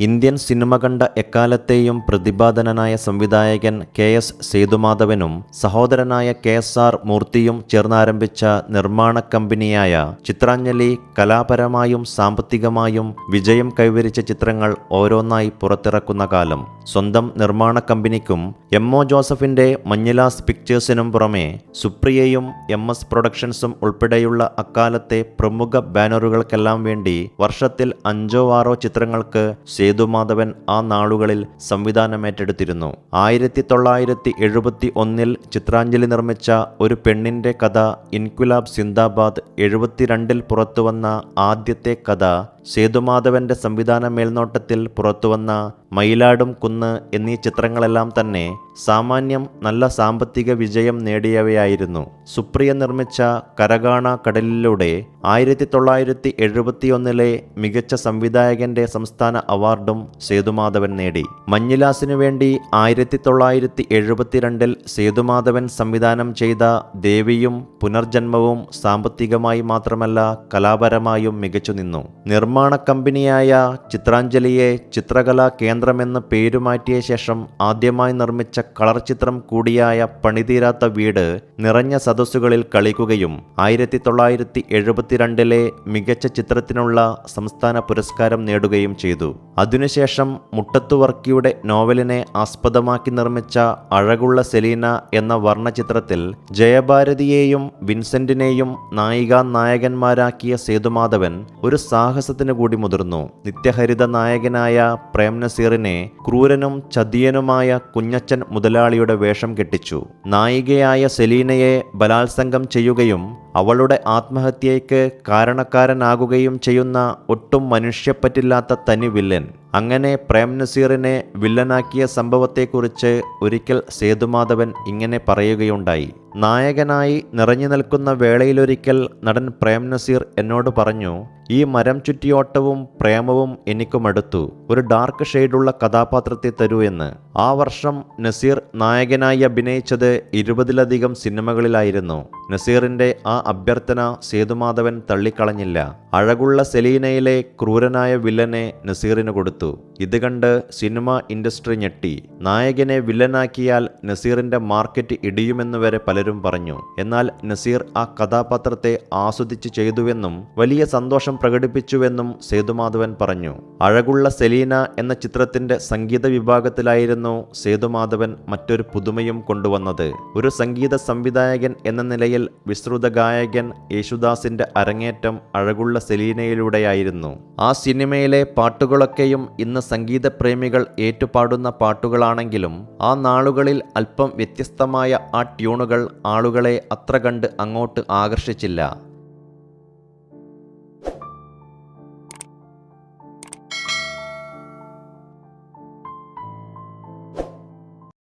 Indian cinema കണ്ട എക്കാലത്തെയും പ്രതിപാദനനായ സംവിധായകൻ കെ എസ് സേതുമാധവനും സഹോദരനായ കെ എസ് ആർ മൂർത്തിയും ചേർന്നാരംഭിച്ച നിർമ്മാണ കമ്പനിയായ ചിത്രാഞ്ജലി കലാപരമായും സാമ്പത്തികമായും വിജയം കൈവരിച്ച ചിത്രങ്ങൾ ഓരോന്നായി പുറത്തിറക്കുന്ന കാലം. സ്വന്തം നിർമ്മാണ കമ്പനിക്കും എം ഒ ജോസഫിന്റെ മഞ്ഞിലാസ് പിക്ചേഴ്സിനും പുറമെ സുപ്രിയയും എം എസ് പ്രൊഡക്ഷൻസും ഉൾപ്പെടെയുള്ള അക്കാലത്തെ പ്രമുഖ ബാനറുകൾക്കെല്ലാം വേണ്ടി വർഷത്തിൽ അഞ്ചോ ആറോ ചിത്രങ്ങൾക്ക് സേതുമാധവൻ ആ നാളുകളിൽ സംവിധാനമേറ്റെടുത്തിരുന്നു. ആയിരത്തി തൊള്ളായിരത്തി എഴുപത്തി ഒന്നിൽ ചിത്രാഞ്ജലി നിർമ്മിച്ച ഒരു പെണ്ണിന്റെ കഥ ഇൻക്വിലാബ് സിന്ദാബാദ് എഴുപത്തിരണ്ടിൽ പുറത്തുവന്ന ആദ്യത്തെ കഥ സേതുമാധവന്റെ സംവിധാന മേൽനോട്ടത്തിൽ പുറത്തുവന്ന മയിലാടും കുന്ന് എന്നീ ചിത്രങ്ങളെല്ലാം തന്നെ സാമാന്യം നല്ല സാമ്പത്തിക വിജയം നേടിയവയായിരുന്നു. സുപ്രിയ നിർമ്മിച്ച കരകാണ കടലിലൂടെ ആയിരത്തി തൊള്ളായിരത്തി എഴുപത്തിയൊന്നിലെ മികച്ച സംവിധായകന്റെ സംസ്ഥാന അവാർഡും സേതുമാധവൻ നേടി. മഞ്ഞിലാസിനു വേണ്ടി ആയിരത്തി തൊള്ളായിരത്തി എഴുപത്തിരണ്ടിൽ സേതുമാധവൻ സംവിധാനം ചെയ്ത ദേവിയും പുനർജന്മവും സാമ്പത്തികമായി മാത്രമല്ല കലാപരമായും മികച്ചു നിന്നു നിർമ്മാണ കമ്പനിയായ ചിത്രാഞ്ജലിയെ ചിത്രകലാ കേന്ദ്രമെന്ന് പേരുമാറ്റിയ ശേഷം ആദ്യമായി നിർമ്മിച്ച കളർ ചിത്രം കൂടിയായ പണിതീരാത്ത വീട് നിറഞ്ഞ സദസ്സുകളിൽ കളിക്കുകയും ആയിരത്തി തൊള്ളായിരത്തി എഴുപത്തിരണ്ടിലെ മികച്ച ചിത്രത്തിനുള്ള സംസ്ഥാന പുരസ്കാരം നേടുകയും ചെയ്തു. അതിനുശേഷം മുട്ടത്തുവർക്കിയുടെ നോവലിനെ ആസ്പദമാക്കി നിർമ്മിച്ച അഴകുള്ള സെലീന എന്ന വർണചിത്രത്തിൽ ജയഭാരതിയെയും വിൻസെന്റിനെയും നായികാ നായകന്മാരാക്കിയ സേതുമാധവൻ ഒരു സാഹസത്തിനുകൂടി മുതിർന്നു. നിത്യഹരിത നായകനായ പ്രേം നസീറിനെ ക്രൂരനും ചതിയനുമായ കുഞ്ഞച്ചൻ മുതലാളിയുടെ വേഷം കെട്ടിച്ചു. നായികയായ സെലീനയെ ബലാത്സംഗം ചെയ്യുകയും അവളുടെ ആത്മഹത്യയ്ക്ക് കാരണക്കാരനാകുകയും ചെയ്യുന്ന ഒട്ടും മനുഷ്യപ്പറ്റില്ലാത്ത തനി വില്ലൻ. അങ്ങനെ പ്രേം നസീറിനെ വില്ലനാക്കിയ സംഭവത്തെക്കുറിച്ച് ഒരിക്കൽ സേതുമാധവൻ ഇങ്ങനെ പറയുകയുണ്ടായി. നായകനായി നിറഞ്ഞു നിൽക്കുന്ന വേളയിലൊരിക്കൽ നടൻ പ്രേം നസീർ എന്നോട് പറഞ്ഞു ഈ മരം ചുറ്റിയോട്ടവും പ്രേമവും എനിക്കുമെടുത്തു. ഒരു ഡാർക്ക് ഷെയ്ഡുള്ള കഥാപാത്രത്തെ തരൂ എന്ന്. ആ വർഷം നസീർ നായകനായി അഭിനയിച്ചത് ഇരുപതിലധികം സിനിമകളിലായിരുന്നു. നസീറിന്റെ ആ അഭ്യർത്ഥന സേതുമാധവൻ തള്ളിക്കളഞ്ഞില്ല. അഴകുള്ള സെലീനയിലെ ക്രൂരനായ വില്ലനെ നസീറിന് കൊടുത്തു. ഇത് കണ്ട് സിനിമ ഇൻഡസ്ട്രി ഞെട്ടി. നായകനെ വില്ലനാക്കിയാൽ നസീറിന്റെ മാർക്കറ്റ് ഇടിയുമെന്ന് വരെ പലരും പറഞ്ഞു. എന്നാൽ നസീർ ആ കഥാപാത്രത്തെ ആസ്വദിച്ച് ചെയ്തുവെന്നും വലിയ സന്തോഷം പ്രകടിപ്പിച്ചുവെന്നും സേതുമാധവൻ പറഞ്ഞു. അഴകുള്ള സെലീന എന്ന ചിത്രത്തിന്റെ സംഗീത വിഭാഗത്തിലായിരുന്നു സേതുമാധവൻ മറ്റൊരു പുതുമയും കൊണ്ടുവന്നത്. ഒരു സംഗീത സംവിധായകൻ എന്ന നിലയിൽ വിസ്തൃത ഗായകൻ യേശുദാസിന്റെ അരങ്ങേറ്റം അഴകുള്ള സെലീനയിലൂടെയായിരുന്നു. ആ സിനിമയിലെ പാട്ടുകളൊക്കെയും ഇന്ന് സംഗീത പ്രേമികൾ ഏറ്റുപാടുന്ന പാട്ടുകളാണെങ്കിലും ആ നാളുകളിൽ അല്പം വ്യത്യസ്തമായ ആ ട്യൂണുകൾ ആളുകളെ അത്ര കണ്ട് അങ്ങോട്ട് ആകർഷിച്ചില്ല.